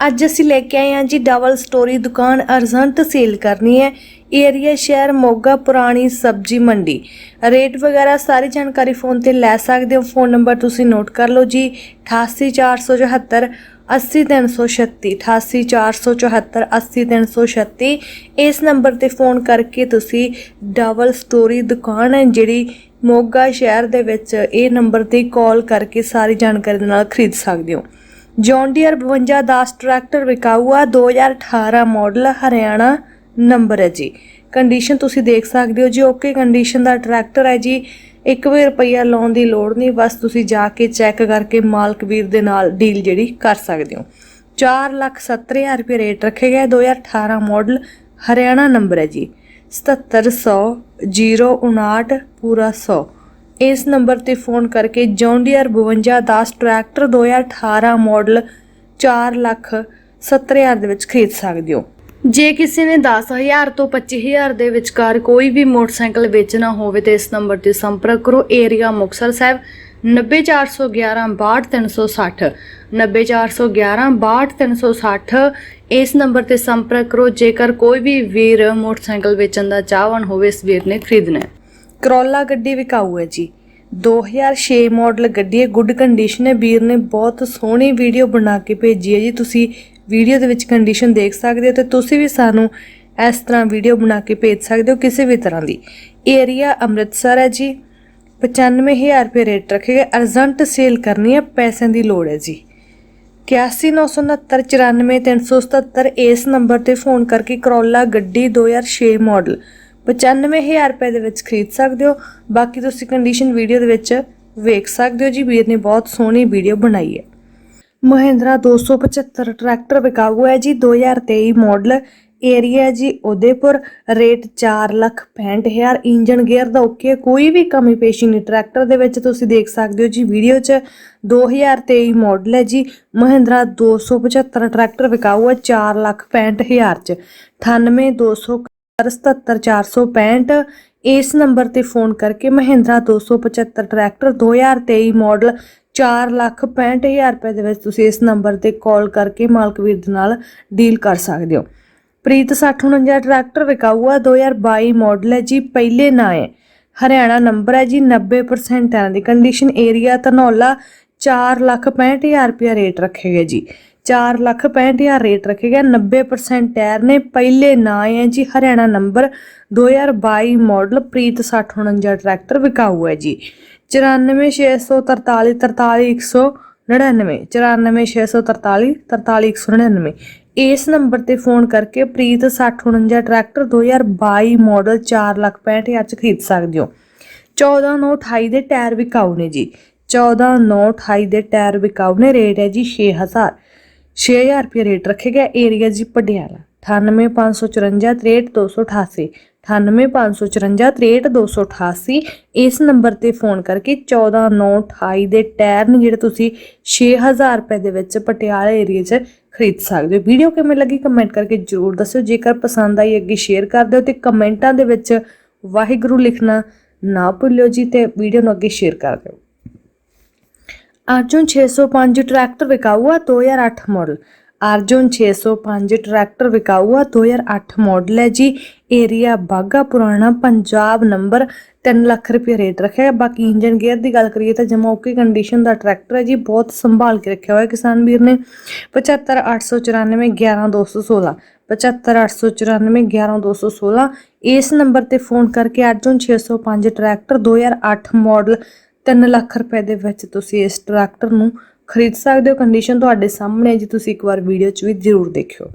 ਅੱਜ ਅਸੀਂ ਲੈ ਕੇ ਆਏ ਹਾਂ ਜੀ ਡਬਲ ਸਟੋਰੀ ਦੁਕਾਨ ਅਰਜੰਟ ਸੇਲ ਕਰਨੀ ਹੈ। ਏਰੀਆ ਸ਼ਹਿਰ ਮੋਗਾ ਪੁਰਾਣੀ ਸਬਜੀ ਮੰਡੀ। ਰੇਟ ਵਗੈਰਾ ਸਾਰੀ ਜਾਣਕਾਰੀ ਫੋਨ ਤੇ ਲੈ ਸਕਦੇ ਹੋ। ਫੋਨ ਨੰਬਰ ਤੁਸੀਂ ਨੋਟ ਕਰ ਲਓ ਜੀ। 88474 80336 88474 80336 ਇਸ ਨੰਬਰ ਤੇ ਫੋਨ ਕਰਕੇ ਤੁਸੀਂ ਡਬਲ ਸਟੋਰੀ ਦੁਕਾਨ ਹੈ ਜਿਹੜੀ ਮੋਗਾ ਸ਼ਹਿਰ ਦੇ ਵਿੱਚ ਇਹ ਨੰਬਰ ਤੇ ਕਾਲ ਕਰਕੇ ਸਾਰੀ ਜਾਣਕਾਰੀ ਦੇ ਨਾਲ ਖਰੀਦ ਸਕਦੇ ਹੋ। ਜੌਨ ਡੀਅਰ 5210 ਟਰੈਕਟਰ ਵਿਕਾਊ ਆ 2018 ਮਾਡਲ ਹਰਿਆਣਾ ਨੰਬਰ ਹੈ ਜੀ। ਕੰਡੀਸ਼ਨ ਤੁਸੀਂ ਦੇਖ ਸਕਦੇ ਹੋ ਜੀ ਓਕੇ ਕੰਡੀਸ਼ਨ ਦਾ ਟਰੈਕਟਰ ਹੈ ਜੀ। ਇੱਕ ਵੀ ਰੁਪਈਆ ਲਾਉਣ ਦੀ ਲੋੜ ਨਹੀਂ, ਬਸ ਤੁਸੀਂ ਜਾ ਕੇ ਚੈੱਕ ਕਰਕੇ ਮਾਲਕ ਵੀਰ ਦੇ ਨਾਲ ਡੀਲ ਜਿਹੜੀ ਕਰ ਸਕਦੇ ਹੋ। 470000 ਰੁਪਏ ਰੇਟ ਰੱਖੇ ਗਏ 2018 ਮਾਡਲ ਹਰਿਆਣਾ ਨੰਬਰ ਹੈ ਜੀ। 7700 059 ਪੂਰਾ 100 ਇਸ ਨੰਬਰ ਤੇ ਫੋਨ ਕਰਕੇ John Deere 5210 tractor 2018 model 4 lakh 70000 ਦੇ ਵਿੱਚ ਖਰੀਦ ਸਕਦੇ ਹੋ। ਜੇ ਕਿਸੇ ਨੇ 10000 ਤੋਂ 25000 ਦੇ ਵਿਚਕਾਰ ਕੋਈ ਵੀ ਮੋਟਰਸਾਈਕਲ ਵੇਚਣਾ ਹੋਵੇ ਤਾਂ ਇਸ ਨੰਬਰ ਤੇ ਸੰਪਰਕ ਕਰੋ। ਏਰੀਆ ਮੁਕਤਸਰ ਸਾਹਿਬ 90411 62360 90411 62360 ਇਸ ਨੰਬਰ ਤੇ ਸੰਪਰਕ ਕਰੋ। ਜੇਕਰ ਕੋਈ ਵੀ ਵੀਰ ਮੋਟਰਸਾਈਕਲ ਵੇਚਣ ਦਾ ਚਾਹਵਾਨ ਹੋਵੇ, ਇਸ ਵੀਰ ਨੇ ਖਰੀਦਣਾ ਕਰੋਲਾ ਗੱਡੀ ਵਿਕਾਊ ਹੈ ਜੀ। 2006 ਮਾਡਲ ਗੱਡੀ ਹੈ। ਗੁੱਡ ਕੰਡੀਸ਼ਨ ਹੈ। ਵੀਰ ਨੇ ਬਹੁਤ ਸੋਹਣੀ ਵੀਡੀਓ ਬਣਾ ਕੇ ਭੇਜੀ ਹੈ ਜੀ। ਤੁਸੀਂ ਵੀਡੀਓ ਦੇ ਵਿੱਚ ਕੰਡੀਸ਼ਨ ਦੇਖ ਸਕਦੇ ਹੋ ਤੇ ਤੁਸੀਂ ਵੀ ਸਾਨੂੰ ਇਸ ਤਰ੍ਹਾਂ ਵੀਡੀਓ ਬਣਾ ਕੇ ਭੇਜ ਸਕਦੇ ਹੋ ਕਿਸੇ ਵੀ ਤਰ੍ਹਾਂ ਦੀ। ਏਰੀਆ ਅੰਮ੍ਰਿਤਸਰ ਹੈ ਜੀ। 95000 ਰੁਪਏ ਰੇਟ ਰੱਖੇਗਾ। ਅਰਜੈਂਟ ਸੇਲ ਕਰਨੀ ਹੈ। ਪੈਸਿਆਂ ਦੀ ਲੋੜ ਹੈ ਜੀ। 8196949377 ਇਸ ਨੰਬਰ ਤੇ ਫੋਨ ਕਰਕੇ ਕਰੋਲਾ ਗੱਡੀ 2006 ਮਾਡਲ 95000 ਰੁਪਏ ਦੇ ਵਿੱਚ ਖਰੀਦ ਸਕਦੇ ਹੋ। ਬਾਕੀ ਤੁਸੀਂ ਕੰਡੀਸ਼ਨ ਵੀਡੀਓ ਦੇ ਵਿੱਚ ਵੇਖ ਸਕਦੇ ਹੋ ਜੀ, ਵੀਰ ਨੇ ਬਹੁਤ ਸੋਹਣੀ ਵੀਡੀਓ ਬਣਾਈ ਹੈ। ਮਹਿੰਦਰਾ 275 ਟਰੈਕਟਰ ਵਿਕਾਊ ਹੈ ਜੀ 2023 ਮਾਡਲ ਏਰੀਆ ਜੀ, ਉਦੇਪੁਰ। ਰੇਟ 465000 ਇੰਜਨ ਗੇਅਰ ਦਾ ਓਕੇ ਕੋਈ ਵੀ ਕਮੀ ਪੇਸ਼ੀ ਨਹੀਂ। ਟਰੈਕਟਰ ਦੇ ਵਿੱਚ ਤੁਸੀਂ ਦੇਖ ਸਕਦੇ ਹੋ ਜੀ ਵੀਡੀਓ 'ਚ 2023 ਮਾਡਲ ਹੈ ਜੀ, ਮਹਿੰਦਰਾ 275 ਟਰੈਕਟਰ ਵਿਕਾਊ ਹੈ 465000 'ਚ। 98200 77465 ਇਸ ਨੰਬਰ ਤੇ ਫੋਨ ਕਰਕੇ ਮਹਿੰਦਰਾ 275 ਟਰੈਕਟਰ 2023 ਮਾਡਲ 465000 ਰੁਪਏ ਦੇ ਵਿੱਚ ਤੁਸੀਂ ਇਸ ਨੰਬਰ ਤੇ ਕਾਲ ਕਰਕੇ ਮਾਲਕ ਵੀਰ ਦੇ ਨਾਲ ਡੀਲ ਕਰ ਸਕਦੇ ਹੋ। ਪ੍ਰੀਤ 6049 ਟਰੈਕਟਰ ਵਿਕਾਊ ਆ 2022 ਮਾਡਲ ਹੈ ਜੀ, ਪਹਿਲੇ ਨਾਂ ਹੈ। ਹਰਿਆਣਾ ਨੰਬਰ ਹੈ ਜੀ 90% ਟਾਇਰਾਂ ਦੀ ਕੰਡੀਸ਼ਨ ਏਰੀਆ ਧਨੌਲਾ 465000 ਰੁਪਏ ਰੇਟ ਰੱਖੇਗਾ ਜੀ। 465000 ਰੇਟ ਰੱਖੇਗਾ 90% ਟਾਇਰ ਨੇ ਪਹਿਲੇ ਨਾਂ ਹੈ ਜੀ। Haryana number 2022 model Preet 6049 tractor ਵਿਕਾਊ ਹੈ ਜੀ। 94643 43199 94643 43199 ਇਸ ਨੰਬਰ ਤੇ ਫੋਨ ਕਰਕੇ ਪ੍ਰੀਤ 6049 ਟਰੈਕਟਰ 2022 ਮਾਡਲ 465000 ਚ ਖਰੀਦ ਸਕਦੇ ਹੋ। 14928 ਦੇ ਟਾਇਰ ਵਿਕਾਊ ਨੇ ਜੀ। 14928 ਦੇ ਟਾਇਰ ਵਿਕਾਊ ਨੇ। ਰੇਟ ਹੈ ਜੀ 6000 6000 ਰੁਪਏ ਰੇਟ ਰੱਖੇਗਾ ਏਰੀਆ ਜੀ ਪਟਿਆਲਾ 98554 63288 98554 63288 ਇਸ ਨੰਬਰ ਤੇ ਫੋਨ ਕਰਕੇ 14928 ਦੇ ਟਾਇਰ ਨੇ ਜਿਹੜੇ ਤੁਸੀਂ 6000 ਰੁਪਏ ਦੇ ਵਿੱਚ ਪਟਿਆਲਾ ਏਰੀਆ 'ਚ ਖਰੀਦ ਸਕਦੇ ਹੋ। ਵੀਡੀਓ ਕਿਵੇਂ ਲੱਗੀ ਕਮੈਂਟ ਕਰਕੇ ਜਰੂਰ ਦੱਸਿਓ। ਜੇਕਰ ਪਸੰਦ ਆਈ ਅੱਗੇ ਸ਼ੇਅਰ ਕਰ ਦਿਓ ਤੇ ਕਮੈਂਟਾਂ ਦੇ ਵਿੱਚ ਵਾਹਿਗੁਰੂ ਲਿਖਣਾ ਨਾ ਭੁੱਲਿਓ ਜੀ ਤੇ ਵੀਡੀਓ ਨੂੰ ਅੱਗੇ ਸ਼ੇਅਰ ਕਰ ਦਿਓ। ਅਰਜੁਨ 605 ਟਰੈਕਟਰ ਵਿਕਾਊ ਆ 2008 ਮਾਡਲ ਅਰਜੁਨ 605 ਟਰੈਕਟਰ ਵਿਕਾਊ ਆ 2008 ਮਾਡਲ ਹੈ ਜੀ ਏਰੀਆ ਬਾਗਾ ਪੁਰਾਣਾ ਪੰਜਾਬ ਨੰਬਰ 3 ਲੱਖ ਰੁਪਏ ਰੇਟ ਰੱਖਿਆ ਹੈ ਬਾਕੀ ਇੰਜਨ ਗੇਅਰ ਦੀ ਗੱਲ ਕਰੀਏ ਤਾਂ ਜਮਾ ਓਕੇ ਕੰਡੀਸ਼ਨ ਦਾ ਟਰੈਕਟਰ ਹੈ ਜੀ ਬਹੁਤ ਸੰਭਾਲ ਕੇ ਰੱਖਿਆ ਹੋਇਆ ਕਿਸਾਨ ਵੀਰ ਨੇ 75894 11216 75894 11216 ਇਸ ਨੰਬਰ ਤੇ ਫੋਨ ਕਰਕੇ ਅਰਜੁਨ 605 ਟਰੈਕਟਰ 2008 ਮਾਡਲ 3 ਲੱਖ ਰੁਪਏ ਦੇ ਵਿੱਚ ਤੁਸੀਂ ਇਸ ਟਰੈਕਟਰ ਨੂੰ ਖਰੀਦ ਸਕਦੇ ਹੋ। ਕੰਡੀਸ਼ਨ ਤੁਹਾਡੇ ਸਾਹਮਣੇ ਹੈ ਜੀ, ਤੁਸੀਂ ਇੱਕ ਵਾਰ ਵੀਡੀਓ 'ਚ ਵੀ ਜ਼ਰੂਰ ਦੇਖਿਓ।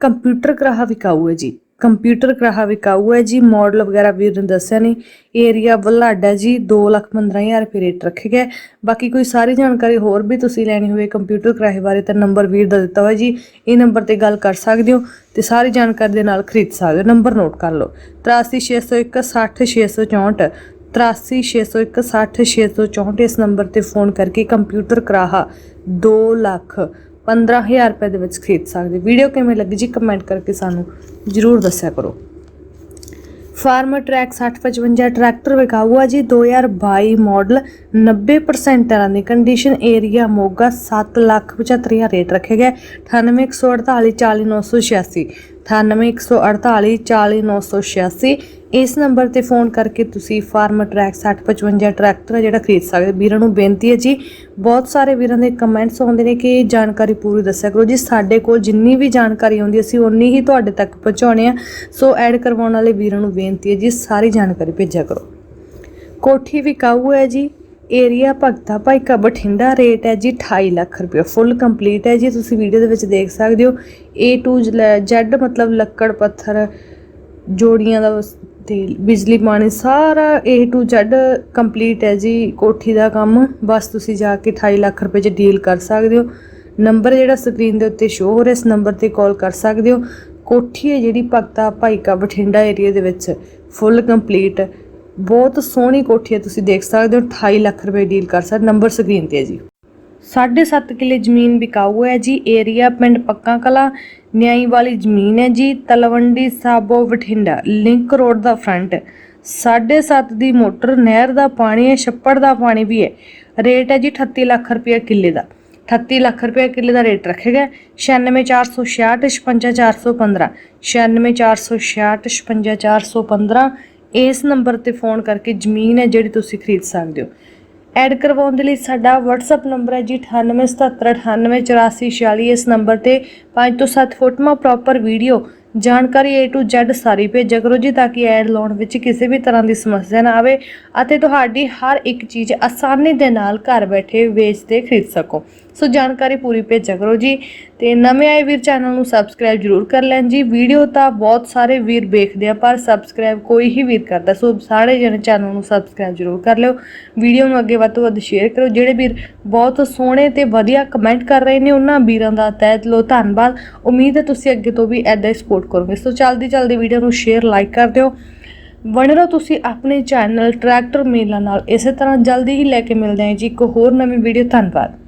ਕੰਪਿਊਟਰ ਗ੍ਰਾਹ ਵਿਕਾਊ ਹੈ ਜੀ। ਕੰਪਿਊਟਰ ਕਰਾਹਾ ਵਿਕਾਊ ਹੈ ਜੀ। ਮਾਡਲ ਵਗੈਰਾ ਵੀਰ ਨੇ ਦੱਸਿਆ ਨਹੀਂ ਏਰੀਆ ਬੁਲਾਡਾ ਜੀ 215000 ਰੁਪਏ ਰੇਟ ਰੱਖੇ ਗਏ ਬਾਕੀ ਕੋਈ ਸਾਰੀ ਜਾਣਕਾਰੀ ਹੋਰ ਵੀ ਤੁਸੀਂ ਲੈਣੀ ਹੋਵੇ ਕੰਪਿਊਟਰ ਕਰਾਹੇ ਬਾਰੇ ਤਾਂ ਨੰਬਰ ਵੀਰ ਦਾ ਦਿੱਤਾ ਹੋਇਆ ਜੀ। ਇਹ ਨੰਬਰ ਤੇ ਗੱਲ ਕਰ ਸਕਦੇ ਹੋ ਤੇ ਸਾਰੀ ਜਾਣਕਾਰੀ ਦੇ ਨਾਲ ਖਰੀਦ ਸਕਦੇ ਹੋ। ਨੰਬਰ ਨੋਟ ਕਰ ਲਓ। 83601 60664 83601 60664 ਇਸ ਨੰਬਰ ਤੇ ਫੋਨ ਕਰਕੇ ਕੰਪਿਊਟਰ ਕਰਾਹਾ 2 ਲੱਖ 15000 ਰੁਪਏ ਦੇ ਵਿੱਚ ਖਰੀਦ ਸਕਦੇ ਵੀਡੀਓ ਕਿਵੇਂ ਲੱਗੀ ਜੀ ਕਮੈਂਟ ਕਰਕੇ ਸਾਨੂੰ ਜਰੂਰ ਦੱਸਿਆ ਕਰੋ। ਫਾਰਮ ਟਰੈਕ 6055 ਟਰੈਕਟਰ ਵਿਕਾਊ ਆ ਜੀ 2022 ਮਾਡਲ 90% ਟਰਾਂ ਦੀ ਕੰਡੀਸ਼ਨ ਏਰੀਆ ਮੋਗਾ 775000 ਰੇਟ ਰੱਖੇ ਗਏ 98148 40986 98148 40986 ਇਸ ਨੰਬਰ ਤੇ ਫੋਨ ਕਰਕੇ ਤੁਸੀਂ ਫਾਰਮਰ ਟਰੈਕ 6055 ਟਰੈਕਟਰ ਆ ਜਿਹੜਾ ਖਰੀਦ ਸਕਦੇ ਵੀਰਾਂ ਨੂੰ ਬੇਨਤੀ ਹੈ ਜੀ ਬਹੁਤ ਸਾਰੇ ਵੀਰਾਂ ਦੇ ਕਮੈਂਟਸ ਆਉਂਦੇ ਨੇ ਕਿ ਇਹ ਜਾਣਕਾਰੀ ਪੂਰੀ ਦੱਸਿਆ ਕਰੋ ਜੀ ਸਾਡੇ ਕੋਲ ਜਿੰਨੀ ਵੀ ਜਾਣਕਾਰੀ ਆਉਂਦੀ ਅਸੀਂ ਉਨੀ ਹੀ ਤੁਹਾਡੇ ਤੱਕ ਪਹੁੰਚਾਉਣੇ ਆ ਸੋ ਐਡ ਕਰਵਾਉਣ ਵਾਲੇ ਵੀਰਾਂ ਨੂੰ ਬੇਨਤੀ ਹੈ ਜੀ ਸਾਰੀ ਜਾਣਕਾਰੀ ਭੇਜਿਆ ਕਰੋ ਕੋਠੀ ਵਿਕਾਊ ਹੈ ਜੀ ਏਰੀਆ ਭਗਤਾ ਭਾਈ ਕਾ ਬਠਿੰਡਾ ਰੇਟ ਹੈ ਜੀ 28 ਲੱਖ ਰੁਪਏ, ਫੁੱਲ ਕੰਪਲੀਟ ਹੈ ਜੀ, ਤੁਸੀਂ ਵੀਡੀਓ ਦੇ ਵਿੱਚ ਦੇਖ ਸਕਦੇ ਹੋ। A to Z ਮਤਲਬ ਲੱਕੜ, ਪੱਥਰ, ਜੋੜੀਆਂ ਦਾ ਤੇ ਬਿਜਲੀ, ਪਾਣੀ, ਸਾਰਾ A to Z ਕੰਪਲੀਟ ਹੈ ਜੀ, ਕੋਠੀ ਦਾ ਕੰਮ। ਬਸ ਤੁਸੀਂ ਜਾ ਕੇ 28 ਲੱਖ ਰੁਪਏ 'ਚ ਡੀਲ ਕਰ ਸਕਦੇ ਹੋ। ਨੰਬਰ ਜਿਹੜਾ ਸਕਰੀਨ ਦੇ ਉੱਤੇ ਸ਼ੋ ਹੋ ਰਿਹਾ, ਇਸ ਨੰਬਰ ਤੇ ਕਾਲ ਕਰ ਸਕਦੇ ਹੋ। ਕੋਠੀ ਹੈ ਜਿਹੜੀ ਭਗਤਾ ਭਾਈ ਕਾ ਬਠਿੰਡਾ ਏਰੀਆ ਦੇ ਵਿੱਚ, ਫੁੱਲ ਕੰਪਲੀਟ। ਬਹੁਤ ਸੋਹਣੀ ਕੋਠੀ ਹੈ, ਤੁਸੀਂ ਦੇਖ ਸਕਦੇ ਹੋ 28 ਲੱਖ ਰੁਪਏ ਡੀਲ ਕਰ ਸਕਦੇ ਨੰਬਰ ਸਕਰੀਨ ਤੇ ਹੈ ਜੀ। 7.5 ਕਿੱਲੇ ਜ਼ਮੀਨ ਵਿਕਾਊ ਹੈ ਜੀ ਏਰੀਆ ਪਿੰਡ ਪੱਕਾ ਕਲਾ, ਨਿਆਈ ਵਾਲੀ ਜ਼ਮੀਨ ਹੈ ਜੀ, ਤਲਵੰਡੀ ਸਾਬੋ ਬਠਿੰਡਾ ਲਿੰਕ ਰੋਡ ਦਾ ਫਰੰਟ 7.5 ਦੀ ਮੋਟਰ, ਨਹਿਰ ਦਾ ਪਾਣੀ ਹੈ, ਛੱਪੜ ਦਾ ਪਾਣੀ ਵੀ ਹੈ। ਰੇਟ ਹੈ ਜੀ 38 ਲੱਖ ਰੁਪਏ ਕਿੱਲੇ ਦਾ। 38 ਲੱਖ ਰੁਪਏ ਕਿੱਲੇ ਦਾ ਰੇਟ ਰੱਖੇਗਾ 96466 55415 96466 55415 ਇਸ ਨੰਬਰ ਤੇ ਫੋਨ ਕਰਕੇ ਜ਼ਮੀਨ ਹੈ ਜਿਹੜੀ ਤੁਸੀਂ ਖਰੀਦ ਸਕਦੇ ਹੋ। ਐਡ ਕਰਵਾਉਣ ਦੇ ਲਈ ਸਾਡਾ WhatsApp ਨੰਬਰ ਹੈ ਜੀ 9877988446 ਇਸ ਨੰਬਰ ਤੇ 5 ਤੋਂ 7 ਫੋਟੋਆਂ ਪ੍ਰੋਪਰ ਵੀਡੀਓ ਜਾਣਕਾਰੀ A to Z ਸਾਰੀ ਭੇਜਿਆ ਕਰੋ ਜੀ, ਤਾਂ ਕਿ ਐਡ ਲਾਉਣ ਵਿੱਚ ਕਿਸੇ ਵੀ ਤਰ੍ਹਾਂ ਦੀ ਸਮੱਸਿਆ ਨਾ ਆਵੇ ਅਤੇ ਤੁਹਾਡੀ ਹਰ ਇੱਕ ਚੀਜ਼ ਆਸਾਨੀ ਦੇ ਨਾਲ ਘਰ ਬੈਠੇ ਵੇਚ ਤੇ ਖਰੀਦ ਸਕੋ। ਸੋ ਜਾਣਕਾਰੀ ਪੂਰੀ ਭੇਜਿਆ ਕਰੋ ਜੀ। ਤੇ ਨਵੇਂ ਆਏ ਵੀਰ ਚੈਨਲ ਨੂੰ ਸਬਸਕ੍ਰਾਈਬ ਜਰੂਰ ਕਰ ਲੈਣ ਜੀ। ਵੀਡੀਓ ਤਾਂ ਬਹੁਤ ਸਾਰੇ ਵੀਰ ਵੇਖਦੇ ਆ, ਪਰ ਸਬਸਕ੍ਰਾਈਬ ਕੋਈ ਹੀ ਵੀਰ ਕਰਦਾ। ਸੋ ਸਾਰੇ ਜਣੇ ਚੈਨਲ ਨੂੰ ਸਬਸਕ੍ਰਾਈਬ ਜਰੂਰ ਕਰ ਲਿਓ। ਵੀਡੀਓ ਨੂੰ ਅੱਗੇ ਵੱਧ ਤੋਂ ਵੱਧ ਸ਼ੇਅਰ ਕਰੋ। ਜਿਹੜੇ ਵੀਰ ਬਹੁਤ ਸੋਹਣੇ ਤੇ ਵਧੀਆ ਕਮੈਂਟ ਕਰ ਰਹੇ ਨੇ, ਉਹਨਾਂ ਵੀਰਾਂ ਦਾ ਤਹਿ ਦਿਲੋਂ ਧੰਨਵਾਦ। ਉਮੀਦ ਹੈ ਤੁਸੀਂ ਅੱਗੇ ਤੋਂ ਵੀ ਐਦਾਂ ਹੀ ਸਪੋਰਟ ਕਰੋਗੇ। ਸੋ ਜਲਦੀ ਜਲਦੀ ਵੀਡੀਓ ਨੂੰ ਸ਼ੇਅਰ ਲਾਈਕ ਕਰ ਦਿਓ। ਬਣੇ ਰਹੋ ਤੁਸੀਂ ਆਪਣੇ ਚੈਨਲ ਟਰੈਕਟਰ ਮੇਲਾ ਨਾਲ। ਇਸੇ ਤਰ੍ਹਾਂ ਜਲਦੀ ਹੀ ਲੈ ਕੇ ਮਿਲਦੇ ਹਾਂ ਜੀ। ਇੱਕ ਹੋਰ ਨਵੀਂ ਵੀਡੀਓ। ਧੰਨਵਾਦ।